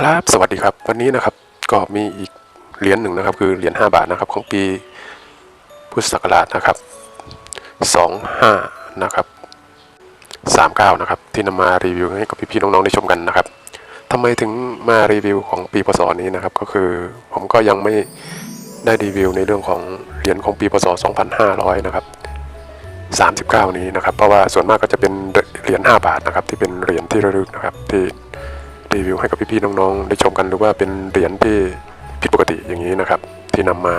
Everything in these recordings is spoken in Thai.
ครับ สวัสดีครับ วันนี้นะครับ ก็มีอีกเหรียญหนึ่งนะครับ คือเหรียญ5บาทนะครับ ของปีพุทธศักราชนะครับ25นะครับ39นะครับ ที่นำมารีวิวให้กับพี่ๆน้องๆได้ชมกันนะครับทำไมถึงมารีวิวของปีพศนี้นะครับ ก็คือผมก็ยังไม่ได้รีวิวในเรื่องของเหรียญของปีพศ2500นะครับ39 นี้นะครับ เพราะว่าส่วนมากก็จะเป็นเหรียญ5บาทนะครับ ที่เป็นเหรียญที่ระลึกนะครับที่ รีวิวให้กับพี่ๆน้องๆได้ชมกันหรือว่าเป็นเหรียญที่ผิดปกติอย่างนี้นะครับ ที่นำมา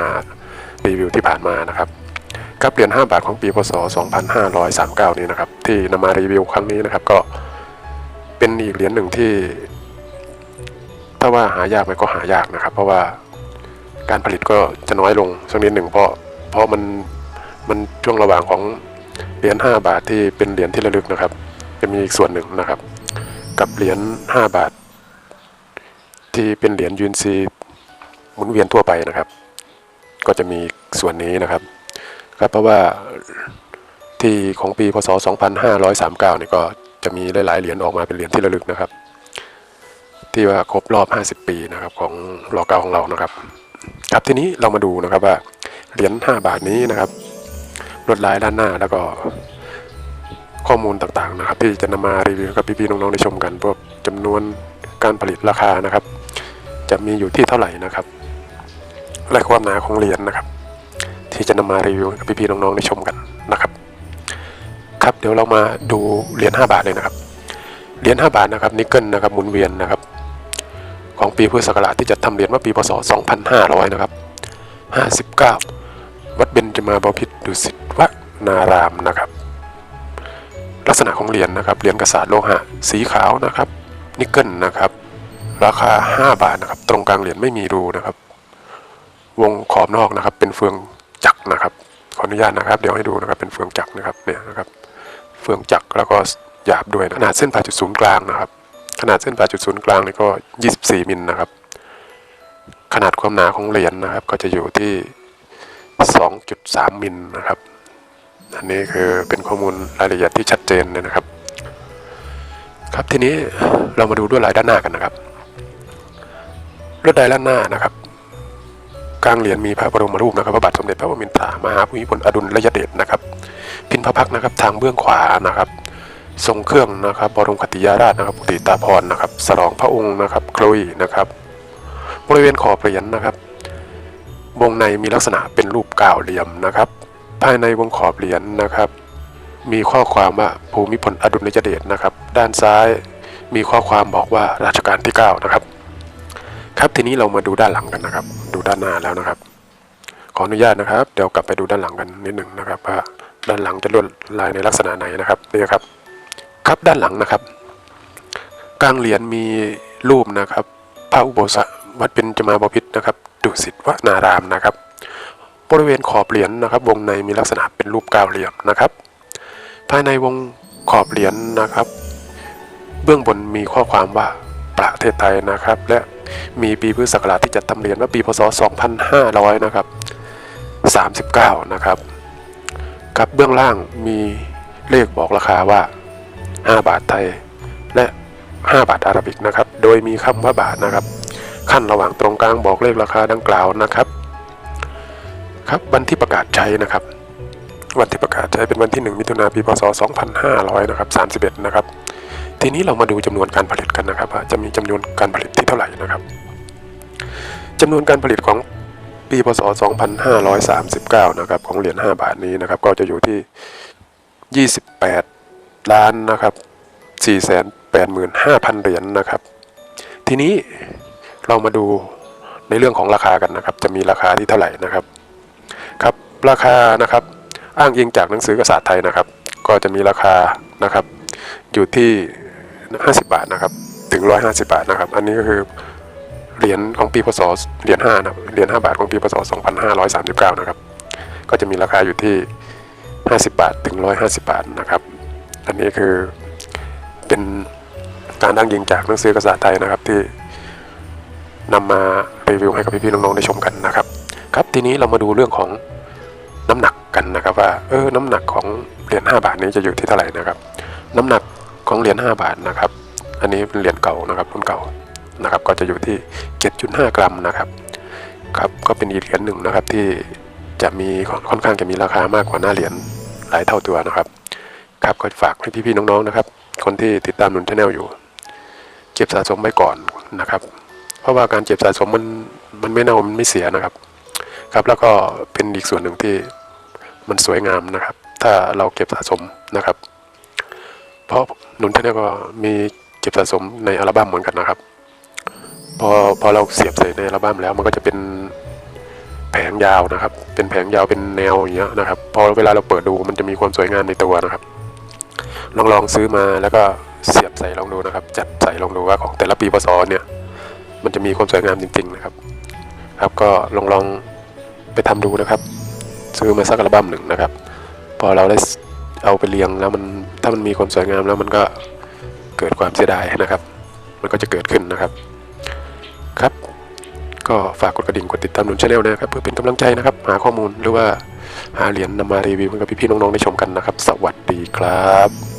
รีวิวที่ผ่านมานะครับกับเหรียญ5บาทของปีพศ 2539 นี้นะครับ ที่นำมารีวิวครั้งนี้นะครับ ก็เป็นอีกเหรียญหนึ่งที่ ถ้าว่าหายากไหมก็หายากนะครับ เพราะว่าการผลิตก็จะน้อยลงสักนิดหนึ่งเพราะเพราะมันมันช่วงระหว่างของเหรียญ5บาทที่เป็นเหรียญที่ระลึกนะครับ จะมีอีกส่วนหนึ่งนะครับ กับเหรียญ5บาท ที่เป็นเหรียญยูนซีหมุนเวียนทั่วไปนะครับ ก็จะมีส่วนนี้นะครับ ครับเพราะว่าที่ของปีพศ 2539เนี่ยก็จะมีหลายๆเหรียญออกมาเป็นเหรียญที่ระลึกนะครับ ที่ว่าครบรอบ 50 ปีนะครับของรอเก้าของเรานะครับ ครับทีนี้เรามาดูนะครับว่าเหรียญ5บาทนี้นะครับลวดลายด้านหน้าแล้วก็ข้อมูลต่างๆนะครับ ที่จะนำมารีวิวกับพี่ๆน้องๆได้ชมกันพวกจำนวนการผลิตราคานะครับ จะมีอยู่ที่เท่าไหร่นะครับ และความหนาของเหรียญนะครับ ที่จะนำมารีวิวกับพี่ๆน้องๆได้ชมกันนะครับ ครับเดี๋ยวเรามาดูเหรียญ5บาทเลยนะครับเหรียญ5บาทนะครับนิกเกิลนะครับหมุนเวียนนะครับ ของปีพุทธศักราชที่จะทำเหรียญว่าปีพศ 2500 นะครับ 59 วัดเบญจมาบพิตรดุสิตวนารามนะครับ ลักษณะของเหรียญนะครับเหรียญกระสาโลหะ สีขาวนะครับ นิกเกิลนะครับ ราคา 5 บาทนะครับ ตรงกลางเหรียญไม่มีรูนะครับ วงขอบนอกนะครับ เป็นเฟืองจักรนะครับ ขออนุญาตนะครับ เดี๋ยวให้ดูนะครับ เป็นเฟืองจักรนะครับ เนี่ยนะครับ เฟืองจักรแล้วก็หยาบด้วยนะขนาดเส้นผ่าจุดศูนย์กลางนะครับ ขนาดเส้นผ่าจุดศูนย์กลางนี่ก็ 24 มิลนะครับ ขนาดความหนาของเหรียญนะครับ ก็จะอยู่ที่ 2.3 มิลนะครับ อันนี้คือเป็นข้อมูลรายละเอียดที่ชัดเจนเลยนะครับ ครับทีนี้เรามาดูลวดลายด้านหน้ากันนะครับ ดลายด้านหน้านะครับกลางเหรียญมีพระบรมรูปนะครับพระบาทสมเด็จพระวมินทรามหาภูมิพลอดุลยเดชนะครับ พินพระพักนะครับทางเบื้องขวานะครับ ทรงเครื่องนะครับบรมคติยาราชนะครับปุติตาพรนะครับสลองพระองค์นะครับคลุยนะครับ บริเวณขอบเหรียญนะครับวงในมีลักษณะเป็นรูปก่าวเหลี่ยมนะครับ ภายในวงขอบเหรียญนะครับ มีข้อความว่าภูมิพลอดุลยเดชนะครับ ด้านซ้ายมีข้อความบอกว่ารัชกาลที่ 9 นะครับ ครับทีนี้เรามาดูด้านหลังกันนะครับ ดูด้านหน้าแล้วนะครับ ขออนุญาตนะครับ เดี๋ยวกลับไปดูด้านหลังกันนิดหนึ่งนะครับว่าด้านหลังจะลวดลายในลักษณะไหนนะครับนี่ครับ ครับด้านหลังนะครับกลางเหรียญมีรูปนะครับพระอุโบสถวัดเป็นจมาบพิตรนะครับดุสิตวนารามนะครับ บริเวณขอบเหรียญนะครับ วงในมีลักษณะเป็นรูปก้าเหลี่ยมนะครับ ภายในวงขอบเหรียญนะครับ เบื้องบนมีข้อความว่าประเทศไทยนะครับ และ มีปีพุทธศักราชที่จัดทำเรียญว่าปีพศ 2500 นะครับ 39 นะครับครับเบื้องล่างมีเลขบอกราคาว่า 5 บาทไทย และ 5 บาทอาหรับิกนะครับ โดยมีคำว่าบาทนะครับ ขั้นระหว่างตรงกลางบอกเลขราคาดังกล่าวนะครับครับวันที่ประกาศใช้นะครับ วันที่ประกาศใช้เป็นวันที่ 1 มิถุนาปีพศ 2500 นะครับ 31 นะครับ ทีนี้เรามาดูจำนวนการผลิตกันนะครับว่าจะมีจำนวนการผลิตที่เท่าไหร่นะครับจำนวนการผลิตของปีพศ 2539 นะครับของเหรียญ 5 บาทนี้นะครับ ก็จะอยู่ที่ 28 ล้านนะครับ 485,000 เหรียญนะครับ ทีนี้เรามาดูในเรื่องของราคากันนะครับ จะมีราคาที่เท่าไหร่นะครับ ครับ ราคานะครับ อ้างอิงจากหนังสือกษาสตริย์ไทยนะครับ ก็จะมีราคานะครับ อยู่ที่ 50 บาทนะครับ ถึง 150 บาทนะครับ อันนี้ก็คือเหรียญของปีพศเหรียญ5นะครับเหรียญ5บาทของปีพศ 2539 นะครับ ก็จะมีราคาอยู่ที่ 50 บาทถึง 150 บาทนะครับ อันนี้คือเป็นการอ้งอิงจากหนังสือกษาสตร์ไทยนะครับที่นำมารีวิวให้กับพี่ๆน้องๆได้ชมกันนะครับ ครับทีนี้เรามาดูเรื่องของน้ำหนักกันนะครับว่าเออน้ำหนักของเหรียญ5บาทนี้จะอยู่ที่เท่าไหร่นะครับ น้ำหนัก ของเหรียญ5บาทนะครับ อันนี้เป็นเหรียญเก่านะครับรุ่นเก่านะครับ ก็จะอยู่ที่ 7.5 กรัมนะครับ ครับก็เป็นอีกเหรียญหนึ่งนะครับที่จะมีค่อนข้างจะมีราคามากกว่าหน้าเหรียญหลายเท่าตัวนะครับ ครับก็ฝากให้พี่ๆน้องๆนะครับ คนที่ติดตามนุนชาแนลอยู่ เก็บสะสมไว้ก่อนนะครับ เพราะว่าการเก็บสะสมมันมันไม่เน่ามันไม่เสียนะครับ ครับแล้วก็เป็นอีกส่วนหนึ่งที่มันสวยงามนะครับ ถ้าเราเก็บสะสมนะครับ เพราะหนุนเท่านเนี่ยก็มีเก็บสะสมในอัลบั้มเหมือนกันนะครับ พอพอเราเสียบใส่ในอัลบั้มแล้วมันก็จะเป็นแผงยาวนะครับ เป็นแผงยาวเป็นแนวอย่างเงี้ยนะครับ พอเวลาเราเปิดดูมันจะมีความสวยงามในตัวนะครับ ลองลองซื้อมาแล้วก็เสียบใส่ลองดูนะครับ จัดใส่ลองดูว่าของแต่ละปีพศเนี่ย มันจะมีความสวยงามจริง ๆนะครับ ครับก็ลองลองไปทำดูนะครับ ซื้อมาสักอัลบั้มหนึ่งนะครับ พอเราได้เอาไปเรียงแล้วมัน ถ้ามันมีความสวยงามแล้วมันก็เกิดความเสียดายนะครับ มันก็จะเกิดขึ้นนะครับ ครับ ก็ฝากกดกระดิ่งกดติดตามหนุนชาแนลนะครับ เพื่อเป็นกำลังใจนะครับ หาข้อมูลหรือว่าหาเหรียญนำมารีวิวให้กับพี่ๆน้องๆได้ชมกันนะครับ สวัสดีครับ